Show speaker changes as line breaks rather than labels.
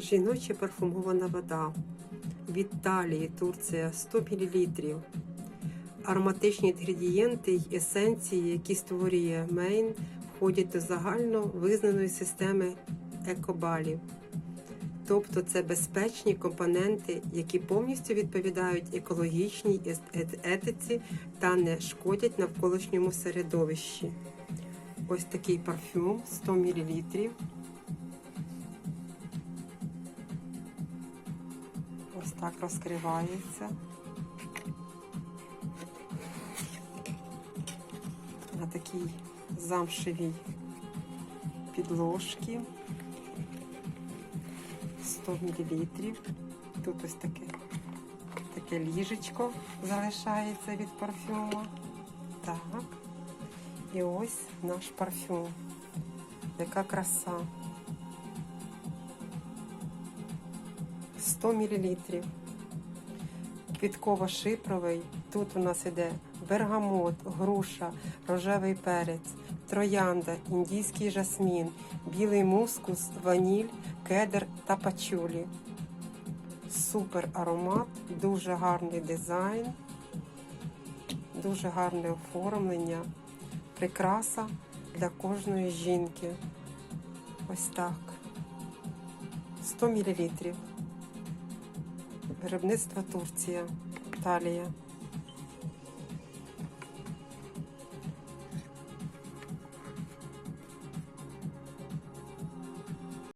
Жіноча парфумована вода від Талії, Турція 100 мл. Ароматичні інгредієнти й есенції, які створює Мейн, входять до загально визнаної системи екобалів. Тобто це безпечні компоненти, які повністю відповідають екологічній етиці та не шкодять навколишньому середовищі. Ось такий парфюм 100 мл. Ось так розкривається. На такій замшевій підложці. 100 мл. Тут ось таке, таке ліжечко залишається від парфюму. Так. І ось наш парфюм. Яка краса. 100 мл. Квітково-шипровий. Тут у нас іде бергамот, груша, рожевий перець, троянда, індійський жасмін, білий мускус, ваніль, кедр та пачулі. Супер аромат, дуже гарний дизайн, дуже гарне оформлення, прикраса для кожної жінки. Ось так. 100 мл. Виробництво Турція, Італія.